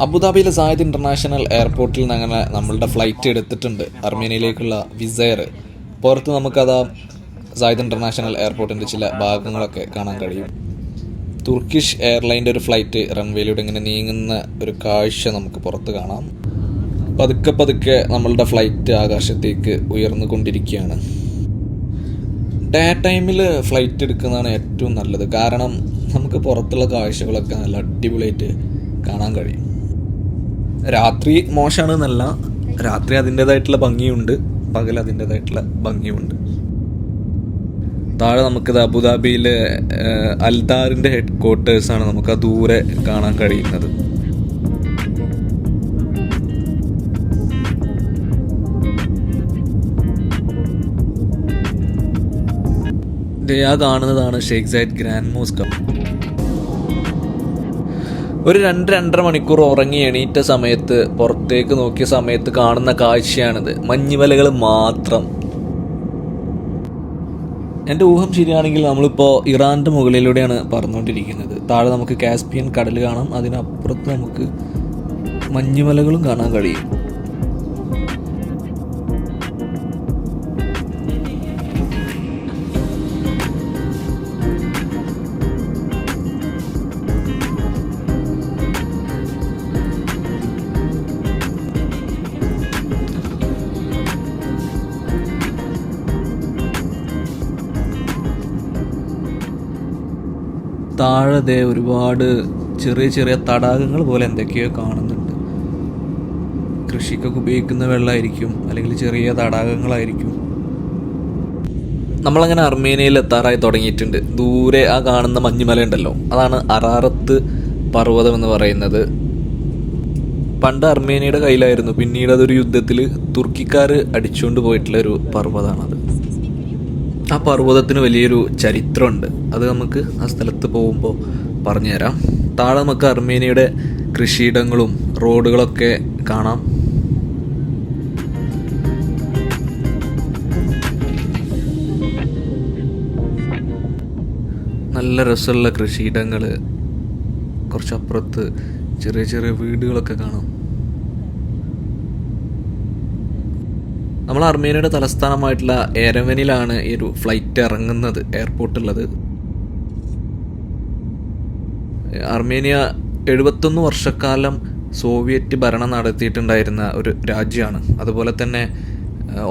അബുദാബിയിലെ Zayed international എയർപോർട്ടിൽ നിന്ന് അങ്ങനെ നമ്മളുടെ ഫ്ലൈറ്റ് എടുത്തിട്ടുണ്ട്. അർമേനിയയിലേക്കുള്ള വിസയർ പുറത്ത് നമുക്കതാ സായദ് ഇന്റർനാഷണൽ എയർപോർട്ടിന്റെ ചില ഭാഗങ്ങളൊക്കെ കാണാൻ കഴിയും. തുർക്കിഷ് എയർലൈന്റെ ഒരു ഫ്ലൈറ്റ് റൺവേയിലൂടെ ഇങ്ങനെ നീങ്ങുന്ന ഒരു കാഴ്ച നമുക്ക് പുറത്ത് കാണാം. പതുക്കെ പതുക്കെ നമ്മളുടെ ഫ്ലൈറ്റ് ആകാശത്തേക്ക് ഉയർന്നുകൊണ്ടിരിക്കുകയാണ്. ഡേ ടൈമിൽ ഫ്ലൈറ്റ് എടുക്കുന്നതാണ് ഏറ്റവും നല്ലത്. കാരണം നമുക്ക് പുറത്തുള്ള കാഴ്ചകളൊക്കെ നല്ല അടിപൊളിയായിട്ട് കാണാൻ കഴിയും. രാത്രി മോശമാണ് എന്നല്ല രാത്രി അതിന്റെതായിട്ടുള്ള ഭംഗിയുണ്ട് പകൽ അതിന്റെതായിട്ടുള്ള ഭംഗിയുണ്ട്. താഴെ നമുക്കിത് അബുദാബിയിലെ ഏഹ്, അൽദാറിന്റെ ഹെഡ് ക്വാർട്ടേഴ്സാണ് നമുക്ക് ആ ദൂരെ കാണാൻ കഴിയുന്നത്. ആ കാണുന്നതാണ് ഷെയ്ഖ് സൈഡ് ഗ്രാൻഡ് മോസ്ക്. ഒരു രണ്ട് രണ്ടര മണിക്കൂർ ഉറങ്ങി എണീറ്റ സമയത്ത് പുറത്തേക്ക് നോക്കിയ സമയത്ത് കാണുന്ന കാഴ്ചയാണിത്. മഞ്ഞുമലകൾ മാത്രം. എന്റെ ഊഹം ശരിയാണെങ്കിൽ നമ്മളിപ്പോൾ ഇറാന്റെ മുകളിലൂടെയാണ് പറന്നുകൊണ്ടിരിക്കുന്നത്. താഴെ നമുക്ക് കാസ്പിയൻ കടൽ കാണാം. അതിനപ്പുറത്ത് നമുക്ക് മഞ്ഞുമലകളും കാണാൻ കഴിയും. താഴെ ഒരുപാട് ചെറിയ ചെറിയ തടാകങ്ങൾ പോലെ എന്തൊക്കെയോ കാണുന്നുണ്ട്. കൃഷിക്കൊക്കെ ഉപയോഗിക്കുന്ന വെള്ളമായിരിക്കും അല്ലെങ്കിൽ ചെറിയ തടാകങ്ങളായിരിക്കും. നമ്മളങ്ങനെ അർമേനിയയിൽ എത്താറായി തുടങ്ങിയിട്ടുണ്ട്. ദൂരെ ആ കാണുന്ന മഞ്ഞുമല ഉണ്ടല്ലോ അതാണ് അറാറത്ത് പർവതം എന്ന് പറയുന്നത്. പണ്ട് അർമേനിയയുടെ കയ്യിലായിരുന്നു. പിന്നീട് അതൊരു യുദ്ധത്തിൽ തുർക്കിക്കാർ അടിച്ചുകൊണ്ട് പോയിട്ടുള്ള ഒരു പർവതമാണത് ആ പർവതത്തിന് വലിയൊരു ചരിത്രമുണ്ട്. അത് നമുക്ക് ആ സ്ഥലത്ത് പോകുമ്പോൾ പറഞ്ഞുതരാം. താഴെ നമുക്ക് അർമേനിയയുടെ കൃഷിയിടങ്ങളും റോഡുകളൊക്കെ കാണാം. നല്ല രസമുള്ള കൃഷിയിടങ്ങൾ കുറച്ചപ്പുറത്ത് ചെറിയ ചെറിയ വീടുകളൊക്കെ കാണാം. നമ്മൾ അർമേനിയയുടെ തലസ്ഥാനമായിട്ടുള്ള എരവനിലാണ് ഈ ഒരു ഫ്ലൈറ്റ് ഇറങ്ങുന്നത് എയർപോർട്ട് ഉള്ളത്. അർമേനിയ എഴുപത്തൊന്ന് വർഷക്കാലം സോവിയറ്റ് ഭരണം നടത്തിയിട്ടുണ്ടായിരുന്ന ഒരു രാജ്യമാണ്. അതുപോലെ തന്നെ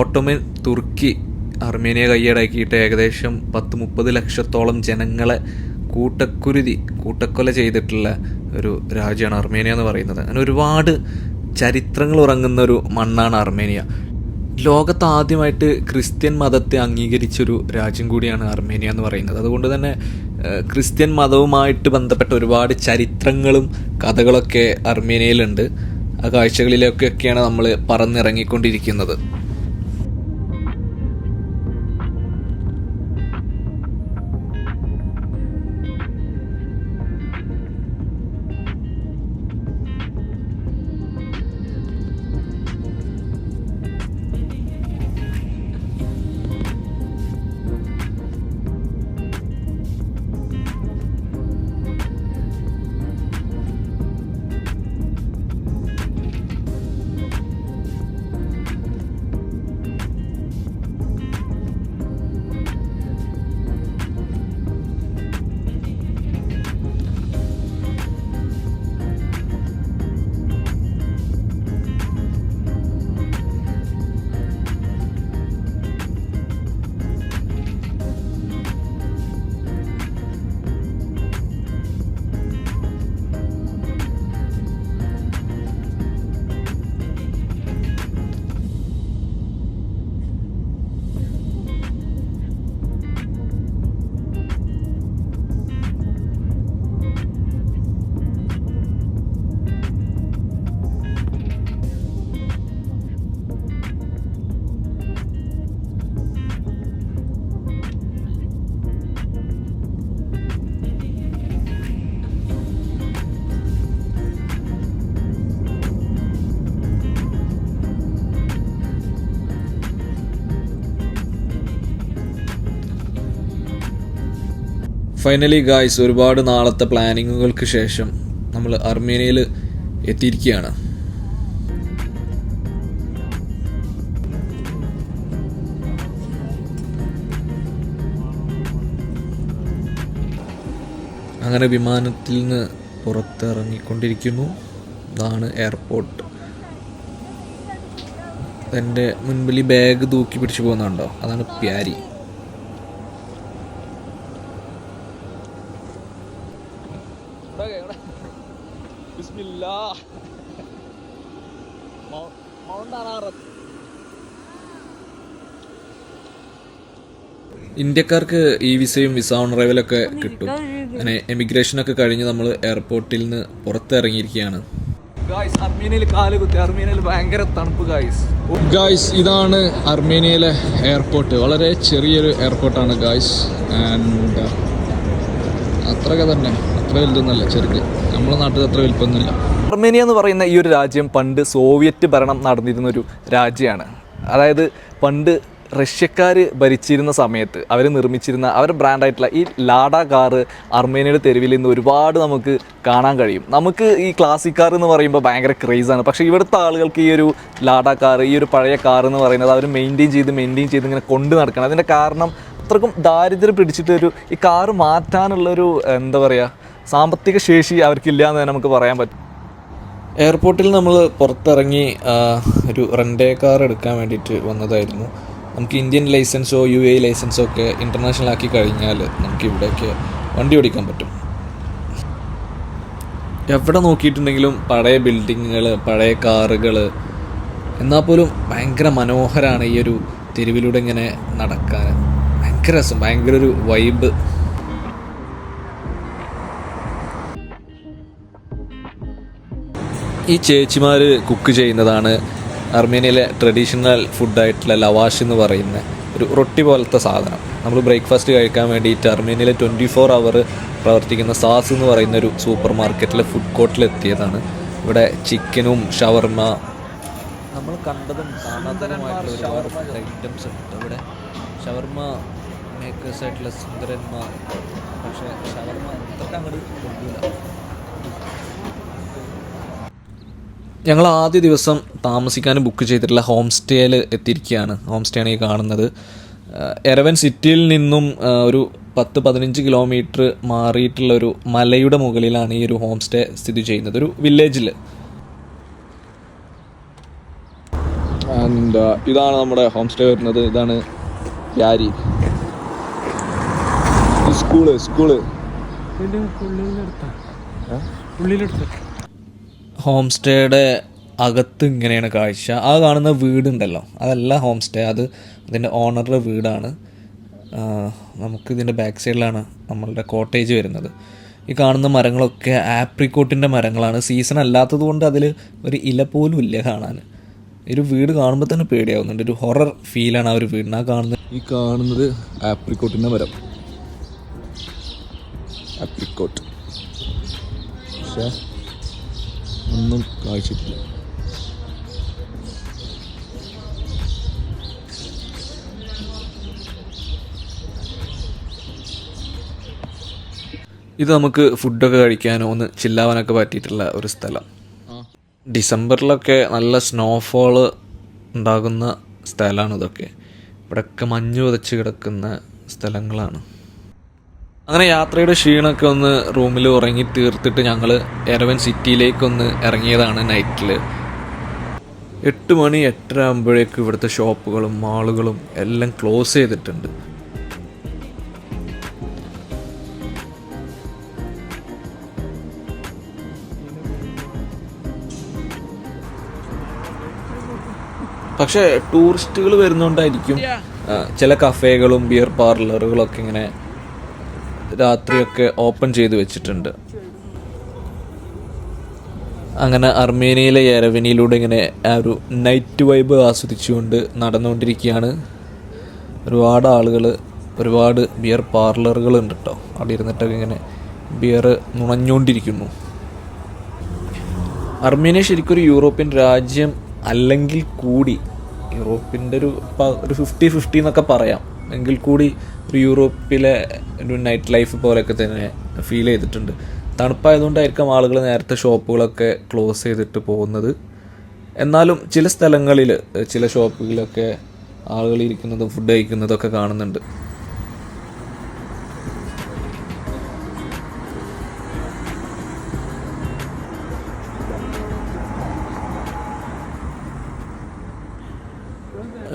ഓട്ടോമൻ തുർക്കി അർമേനിയ കൈയടക്കിയിട്ട് ഏകദേശം പത്ത് മുപ്പത് ലക്ഷത്തോളം ജനങ്ങളെ കൂട്ടക്കുരുതി കൂട്ടക്കൊല ചെയ്തിട്ടുള്ള ഒരു രാജ്യമാണ് അർമേനിയ എന്ന് പറയുന്നത്. അങ്ങനെ ഒരുപാട് ചരിത്രങ്ങൾ ഉറങ്ങുന്ന ഒരു മണ്ണാണ് അർമേനിയ. ലോകത്ത് ആദ്യമായിട്ട് ക്രിസ്ത്യൻ മതത്തെ അംഗീകരിച്ചൊരു രാജ്യം കൂടിയാണ് അർമേനിയ എന്ന് പറയുന്നത്. അതുകൊണ്ട് തന്നെ ക്രിസ്ത്യൻ മതവുമായിട്ട് ബന്ധപ്പെട്ട ഒരുപാട് ചരിത്രങ്ങളും കഥകളൊക്കെ അർമേനിയയിലുണ്ട്. ആ കാഴ്ചകളിലൊക്കെയാണ് നമ്മൾ പറന്നിറങ്ങിക്കൊണ്ടിരിക്കുന്നത്. ഫൈനലി ഗായ്സ് ഒരുപാട് നാളത്തെ പ്ലാനിങ്ങുകൾക്ക് ശേഷം നമ്മൾ അർമേനിയയിൽ എത്തിയിരിക്കുകയാണ്. അങ്ങനെ വിമാനത്തിൽ നിന്ന് പുറത്തിറങ്ങിക്കൊണ്ടിരിക്കുന്നു. ഇതാണ് എയർപോർട്ട്. എന്റെ മുൻപിൽ ബാഗ് തൂക്കി പിടിച്ചു പോകുന്നുണ്ടോ അതാണ് പ്യാരി. ഇന്ത്യക്കാർക്ക് ഈ വിസയും വിസ ഓൺ അറൈവലൊക്കെ കിട്ടും. അങ്ങനെ എമിഗ്രേഷനൊക്കെ കഴിഞ്ഞ് നമ്മൾ എയർപോർട്ടിൽ നിന്ന് പുറത്തിറങ്ങിയിരിക്കുകയാണ്. ഗായ്സ് അർമീനിയയിൽ കാൽ കുത്തി. അർമീനിയയിൽ ഭയങ്കര തണുപ്പ് ഗായ്സ് ഗായ്സ് ഇതാണ് അർമേനിയയിലെ എയർപോർട്ട്. വളരെ ചെറിയൊരു എയർപോർട്ടാണ് ഗായ്സ് ആൻഡ് അത്രയൊക്കെ തന്നെ. അത്ര വലുതൊന്നല്ല ചെറുത്. നമ്മുടെ നാട്ടിൽ അത്ര വലുപ്പമൊന്നുമില്ല. അർമേനിയ എന്ന് പറയുന്ന ഈ ഒരു രാജ്യം പണ്ട് സോവിയറ്റ് ഭരണം നടന്നിരുന്നൊരു രാജ്യമാണ്. അതായത് പണ്ട് റഷ്യക്കാർ ഭരിച്ചിരുന്ന സമയത്ത് അവർ നിർമ്മിച്ചിരുന്ന അവരുടെ ബ്രാൻഡായിട്ടുള്ള ഈ ലാഡ കാറ് അർമേനിയയുടെ തെരുവിൽ നിന്ന് ഒരുപാട് നമുക്ക് കാണാൻ കഴിയും. നമുക്ക് ഈ ക്ലാസിക് കാർ എന്ന് പറയുമ്പോൾ ഭയങ്കര ക്രേസാണ് പക്ഷേ ഇവിടുത്തെ ആളുകൾക്ക് ഈ ഒരു ലാഡ കാർ ഈ ഒരു പഴയ കാർ എന്ന് പറയുന്നത് അവർ മെയിന്റെയിൻ ചെയ്ത് മെയിന്റെയിൻ ചെയ്ത് ഇങ്ങനെ കൊണ്ടു നടക്കണം. അതിന്റെ കാരണം അത്രക്കും ദാരിദ്ര്യം പിടിച്ചിട്ട് ഒരു ഈ കാറ് മാറ്റാനുള്ളൊരു എന്താ പറയുക സാമ്പത്തിക ശേഷി അവർക്കില്ല എന്ന് തന്നെ നമുക്ക് പറയാൻ പറ്റും. എയർപോർട്ടിൽ നമ്മൾ പുറത്തിറങ്ങി ഒരു റെന്റേ കാർ എടുക്കാൻ വേണ്ടിയിട്ട് വന്നതായിരുന്നു. നമുക്ക് ഇന്ത്യൻ ലൈസൻസോ യു എ ലൈസൻസോ ഒക്കെ ഇന്റർനാഷണൽ ആക്കി കഴിഞ്ഞാൽ നമുക്ക് ഇവിടെയൊക്കെ വണ്ടി ഓടിക്കാൻ പറ്റും. എവിടെ നോക്കിയിട്ടുണ്ടെങ്കിലും പഴയ ബിൽഡിങ്ങുകൾ പഴയ കാറുകൾ എന്നാൽ പോലും ഭയങ്കര മനോഹരമാണ് ഈ ഒരു തെരുവിലൂടെ ഇങ്ങനെ നടക്കാൻ. ഭയങ്കര രസം ഭയങ്കര ഒരു വൈബ് ഈ ചേച്ചിമാർ കുക്ക് ചെയ്യുന്നതാണ് അർമേനിയയിലെ ട്രഡീഷണൽ ഫുഡായിട്ടുള്ള ലവാഷ് എന്ന് പറയുന്ന ഒരു റൊട്ടി പോലത്തെ സാധനം. നമ്മൾ ബ്രേക്ക്ഫാസ്റ്റ് കഴിക്കാൻ വേണ്ടിയിട്ട് അർമേനിയയിലെ ട്വന്റി ഫോർ അവർ പ്രവർത്തിക്കുന്ന സാസ് എന്ന് പറയുന്ന ഒരു സൂപ്പർ മാർക്കറ്റിലെ ഫുഡ് കോർട്ടിൽ എത്തിയതാണ്. ഇവിടെ ചിക്കനും ഷവർമ നമ്മൾ കണ്ടതും കാണാത്തതുമായിട്ടുള്ള ഒരുപാട് ഫുഡ് ഐറ്റംസ് ഉണ്ട്. ഇവിടെ ഷവർമ മേക്കേഴ്സ് ആയിട്ടുള്ള സുന്ദരന്മാർ പക്ഷേ ഷവർമ അത്രയ്ക്ക് അങ്ങോട്ട് ഞങ്ങൾ ആദ്യ ദിവസം താമസിക്കാൻ ബുക്ക് ചെയ്തിട്ടുള്ള ഹോം സ്റ്റേയിൽ എത്തിയിരിക്കുകയാണ്. ഹോം സ്റ്റേ ആണ് ഈ കാണുന്നത്. എരവൻ സിറ്റിയിൽ നിന്നും ഒരു പത്ത് പതിനഞ്ച് കിലോമീറ്റർ മാറിയിട്ടുള്ള ഒരു മലയുടെ മുകളിലാണ് ഈ ഒരു ഹോം സ്റ്റേ സ്ഥിതി ചെയ്യുന്നത്. ഒരു വില്ലേജിൽ ആൻഡ് ഇതാണ് നമ്മുടെ ഹോം സ്റ്റേ വരുന്നത്. ഇതാണ് യാരി സ്കൂൾ സ്കൂൾ ഹോം സ്റ്റേയുടെ അകത്ത് ഇങ്ങനെയാണ് കാഴ്ച. ആ കാണുന്ന വീടുണ്ടല്ലോ. അതല്ല ഹോം സ്റ്റേ അത് അതിന്റെ ഓണറുടെ വീടാണ്. നമുക്ക് ഇതിന്റെ ബാക്ക് സൈഡിലാണ് നമ്മളുടെ കോട്ടേജ് വരുന്നത്. ഈ കാണുന്ന മരങ്ങളൊക്കെ ആപ്രിക്കോട്ടിന്റെ മരങ്ങളാണ്. സീസൺ അല്ലാത്തത് കൊണ്ട് അതിൽ ഒരു ഇല പോലും ഇല്ല കാണാൻ. ഒരു വീട് കാണുമ്പോൾ തന്നെ പേടിയാവുന്നുണ്ട്. ഒരു ഹൊറർ ഫീലാണ് ആ ഒരു വീടിന്. ആ കാണുന്നത് ഈ കാണുന്നത് ആപ്രിക്കോട്ടിന്റെ മരം. ആപ്രിക്കോട്ട്. പക്ഷേ ഒന്നും കാഴ്ചയ്ക്കില്ല ഇത് നമുക്ക് ഫുഡൊക്കെ കഴിക്കാനോ ഒന്ന് ചില്ലാവാനൊക്കെ പറ്റിയിട്ടുള്ള ഒരു സ്ഥലം. ഡിസംബറിലൊക്കെ നല്ല സ്നോഫോൾ ഉണ്ടാകുന്ന സ്ഥലമാണ് ഇതൊക്കെ. ഇവിടെയൊക്കെ മഞ്ഞ് വിതച്ച് കിടക്കുന്ന സ്ഥലങ്ങളാണ്. അങ്ങനെ യാത്രയുടെ ക്ഷീണമൊക്കെ ഒന്ന് റൂമിൽ ഉറങ്ങി തീർത്തിട്ട് ഞങ്ങൾ എരവൻ സിറ്റിയിലേക്കൊന്ന് ഇറങ്ങിയതാണ് നൈറ്റിൽ എട്ട് മണി എട്ടര ആകുമ്പോഴേക്ക് ഇവിടുത്തെ ഷോപ്പുകളും മാളുകളും എല്ലാം ക്ലോസ് ചെയ്തിട്ടുണ്ട്. പക്ഷേ ടൂറിസ്റ്റുകൾ വരുന്നോണ്ടായിരിക്കും ചില കഫേകളും ബിയർ പാർലറുകളൊക്കെ ഇങ്ങനെ രാത്രിയൊക്കെ ഓപ്പൺ ചെയ്ത് വെച്ചിട്ടുണ്ട്. അങ്ങനെ അർമേനിയയിലെ എരവിനിയിലൂടെ ഇങ്ങനെ ആ ഒരു നൈറ്റ് വൈബ് ആസ്വദിച്ചുകൊണ്ട് നടന്നുകൊണ്ടിരിക്കുകയാണ്. ഒരുപാട് ആളുകൾ ഒരുപാട് ബിയർ പാർലറുകളുണ്ട് കേട്ടോ അവിടെ ഇരുന്നിട്ടൊക്കെ ഇങ്ങനെ ബിയർ നുണഞ്ഞുകൊണ്ടിരിക്കുന്നു. അർമേനിയ ശരിക്കും ഒരു യൂറോപ്യൻ രാജ്യം അല്ലെങ്കിൽ കൂടി യൂറോപ്പിന്റെ ഒരു ഒരു ഫിഫ്റ്റി ഫിഫ്റ്റി എന്നൊക്കെ പറയാം. എങ്കിൽ കൂടി ഒരു യൂറോപ്പിലെ ഒരു നൈറ്റ് ലൈഫ് പോലെയൊക്കെ തന്നെ ഫീൽ ചെയ്തിട്ടുണ്ട്. തണുപ്പായതുകൊണ്ടായിരിക്കാം ആളുകൾ നേരത്തെ ഷോപ്പുകളൊക്കെ ക്ലോസ് ചെയ്തിട്ട് പോകുന്നത്. എന്നാലും ചില സ്ഥലങ്ങളിൽ ചില ഷോപ്പുകളിലൊക്കെ ആളുകൾ ഇരിക്കുന്നതും ഫുഡ് കഴിക്കുന്നതും ഒക്കെ കാണുന്നുണ്ട്.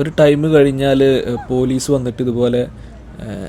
ഒരു ടൈം കഴിഞ്ഞാൽ പോലീസ് വന്നിട്ട് ഇതുപോലെ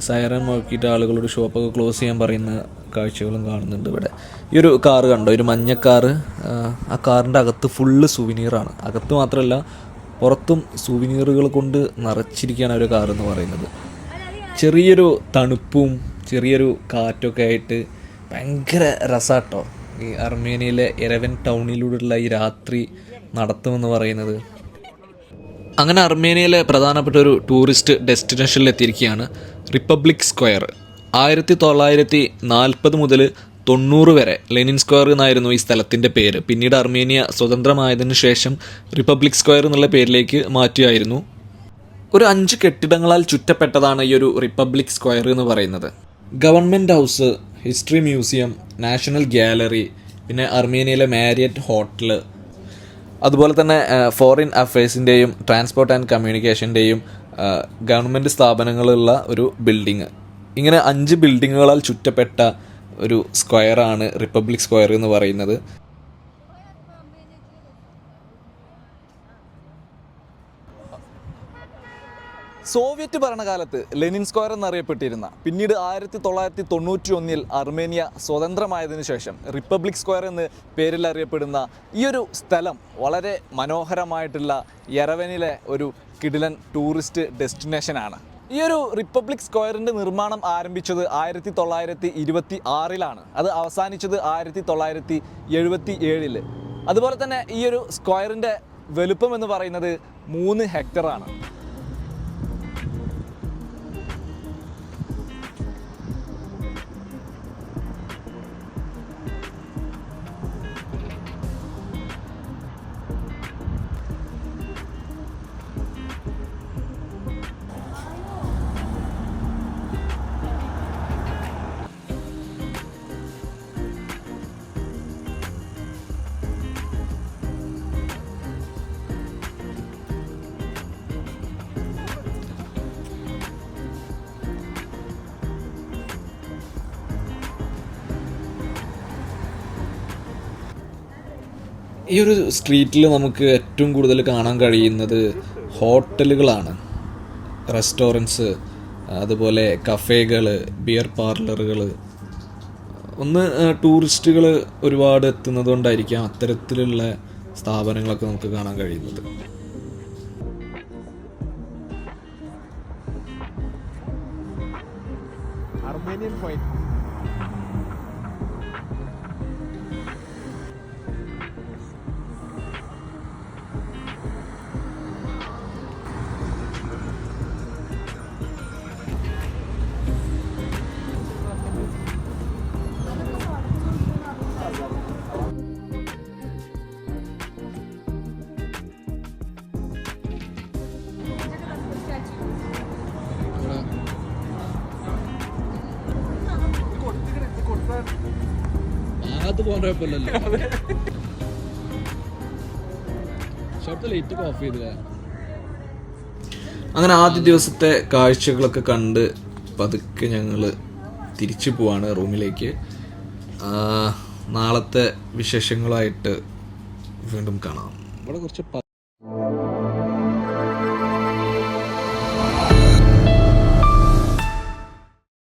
സൈറൻ മുഴക്കിയിട്ട് ആളുകളോട് ഷോപ്പൊക്കെ ക്ലോസ് ചെയ്യാൻ പറയുന്ന കാഴ്ചകളും കാണുന്നുണ്ട് ഇവിടെ. ഈ ഒരു കാറ് കണ്ടോ? ഒരു മഞ്ഞ കാറ് ആ, കാറിന്റെ അകത്ത് ഫുള്ള് സുവിനീറാണ് അകത്ത് മാത്രമല്ല പുറത്തും സുവിനീറുകൾ കൊണ്ട് നിറച്ചിരിക്കുകയാണ് ഒരു കാർ എന്ന് പറയുന്നത്. ചെറിയൊരു തണുപ്പും ചെറിയൊരു കാറ്റൊക്കെ ആയിട്ട് ഭയങ്കര രസാട്ടോ. ഈ അർമേനിയയിലെ എരവൻ ടൗണിലൂടെയുള്ള ഈ രാത്രി നടത്തുമെന്ന് പറയുന്നത്. അങ്ങനെ അർമേനിയയിലെ പ്രധാനപ്പെട്ട ഒരു ടൂറിസ്റ്റ് ഡെസ്റ്റിനേഷനിൽ എത്തിയിരിക്കുകയാണ് റിപ്പബ്ലിക് സ്ക്വയർ. ആയിരത്തി തൊള്ളായിരത്തി നാൽപ്പത് മുതൽ തൊണ്ണൂറ് വരെ ലെനിൻ സ്ക്വയർ എന്നായിരുന്നു ഈ സ്ഥലത്തിന്റെ പേര്. പിന്നീട് അർമേനിയ സ്വതന്ത്രമായതിനു ശേഷം റിപ്പബ്ലിക് സ്ക്വയർ എന്നുള്ള പേരിലേക്ക് മാറ്റിയായിരുന്നു ഒരു അഞ്ച് കെട്ടിടങ്ങളാൽ ചുറ്റപ്പെട്ടതാണ് ഈ ഒരു റിപ്പബ്ലിക് സ്ക്വയർ എന്ന് പറയുന്നത്. Government house history museum national gallery പിന്നെ അർമേനിയയിലെ മാരിയറ്റ് ഹോട്ടൽ അതുപോലെ തന്നെ ഫോറിൻ അഫയേഴ്സിന്റെയും ട്രാൻസ്പോർട്ട് ആൻഡ് കമ്മ്യൂണിക്കേഷന്റെയും ഗവൺമെന്റ് സ്ഥാപനങ്ങളുള്ള ഒരു ബിൽഡിങ് ഇങ്ങനെ അഞ്ച് ബിൽഡിങ്ങുകളാൽ ചുറ്റപ്പെട്ട ഒരു സ്ക്വയറാണ് റിപ്പബ്ലിക് സ്ക്വയർ എന്ന് പറയുന്നത്. സോവിയറ്റ് ഭരണകാലത്ത് ലെനിൻ സ്ക്വയർ എന്നറിയപ്പെട്ടിരുന്ന പിന്നീട് ആയിരത്തി തൊള്ളായിരത്തി തൊണ്ണൂറ്റി ഒന്നിൽ അർമേനിയ സ്വതന്ത്രമായതിനു ശേഷം റിപ്പബ്ലിക് സ്ക്വയർ എന്ന് പേരിൽ അറിയപ്പെടുന്ന ഈ ഒരു സ്ഥലം വളരെ മനോഹരമായിട്ടുള്ള യരവനിലെ ഒരു കിടിലൻ ടൂറിസ്റ്റ് ഡെസ്റ്റിനേഷനാണ്. ഈ ഒരു റിപ്പബ്ലിക് സ്ക്വയറിന്റെ നിർമ്മാണം ആരംഭിച്ചത് ആയിരത്തി തൊള്ളായിരത്തി ഇരുപത്തി ആറിലാണ് അത് അവസാനിച്ചത് ആയിരത്തി തൊള്ളായിരത്തി എഴുപത്തി ഏഴിൽ അതുപോലെ തന്നെ ഈ ഒരു സ്ക്വയറിന്റെ വലുപ്പം എന്ന് പറയുന്നത് മൂന്ന് ഹെക്ടറാണ്. ഈ ഒരു സ്ട്രീറ്റിൽ നമുക്ക് ഏറ്റവും കൂടുതൽ കാണാൻ കഴിയുന്നത് ഹോട്ടലുകളാണ്. റെസ്റ്റോറന്റ്സ് അതുപോലെ കഫേകൾ ബിയർ പാർലറുകൾ ഒന്ന് ടൂറിസ്റ്റുകൾ ഒരുപാട് എത്തുന്നത് കൊണ്ടായിരിക്കാം അത്തരത്തിലുള്ള സ്ഥാപനങ്ങളൊക്കെ നമുക്ക് കാണാൻ കഴിയുന്നത്. Armenian fight. അത് പോകാൻ കുഴപ്പമില്ലല്ലോ. ലൈറ്റ് ഓഫ് ചെയ്ത് അങ്ങനെ ആദ്യ ദിവസത്തെ കാഴ്ചകളൊക്കെ കണ്ട് പതുക്കെ ഞങ്ങൾ തിരിച്ചു പോവാണ് റൂമിലേക്ക്. നാളത്തെ വിശേഷങ്ങളായിട്ട് വീണ്ടും കാണാം. ഇവിടെ കുറച്ച്